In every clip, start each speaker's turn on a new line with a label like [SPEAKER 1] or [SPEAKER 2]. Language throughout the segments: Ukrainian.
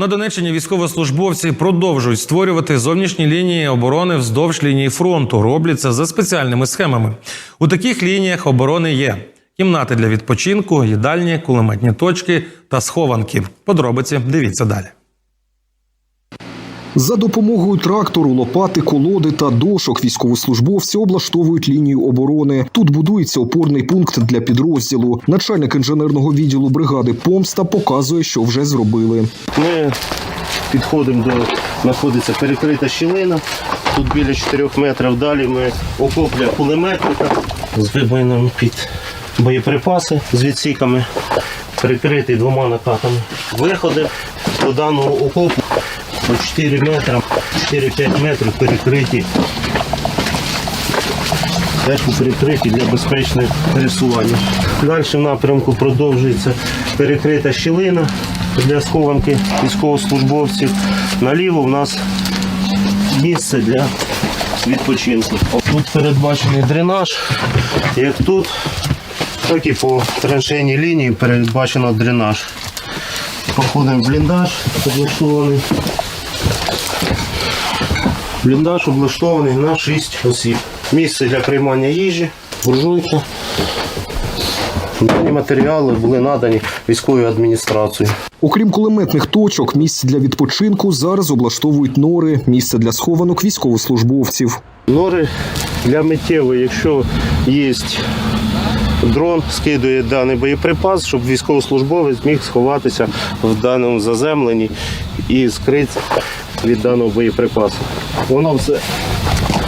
[SPEAKER 1] На Донеччині військовослужбовці продовжують створювати зовнішні лінії оборони вздовж лінії фронту. Роблять це за спеціальними схемами. У таких лініях оборони є кімнати для відпочинку, їдальні, кулеметні точки та схованки. Подробиці дивіться далі.
[SPEAKER 2] За допомогою трактору, лопати, колоди та дошок військовослужбовці облаштовують лінію оборони. Тут будується опорний пункт для підрозділу. Начальник інженерного відділу бригади Помста показує, що вже зробили.
[SPEAKER 3] Ми підходимо до знаходиться перекрита щілина. Тут біля 4 метрів далі ми окопля кулеметника з вибоїнами під боєприпаси з відсіками, перекритий двома накатами. Виходи до даного окопу 4 метри, 4-5 метрів перекриті. Зверху перекриті для безпечного пересування. Далі в напрямку продовжується перекрита щілина для схованки військовослужбовців. Наліво в нас місце для відпочинку. Тут передбачений дренаж, як тут, так і по траншейній лінії передбачено дренаж. Проходимо в бліндаж, облаштований. Бліндаж облаштований на 6 осіб. Місце для приймання їжі, буржуйка. Дані матеріали були надані військовою адміністрацією.
[SPEAKER 2] Окрім кулеметних точок, місць для відпочинку зараз облаштовують нори, місце для схованок військовослужбовців.
[SPEAKER 3] Нори для миттєвої, якщо є дрон, скидує даний боєприпас, щоб військовослужбовець міг сховатися в даному заземленні і скритися від даного боєприпасу. Воно все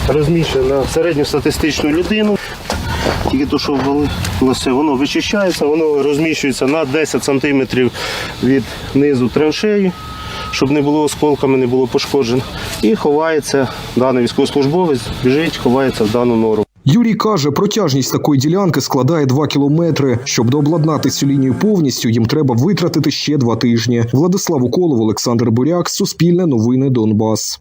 [SPEAKER 3] розміщено на середньостатистичну людину. Тільки то, що ввалилося, воно вичищається, воно розміщується на 10 см від низу траншеї, щоб не було осколками, не було пошкоджено. І ховається даний військовослужбовець, біжить, ховається в дану нору.
[SPEAKER 2] Юрій каже, протяжність такої ділянки складає 2 кілометри. Щоб дообладнати цю лінію повністю, їм треба витратити ще два тижні. Владислав Уколов, Олександр Буряк, Суспільне новини Донбас.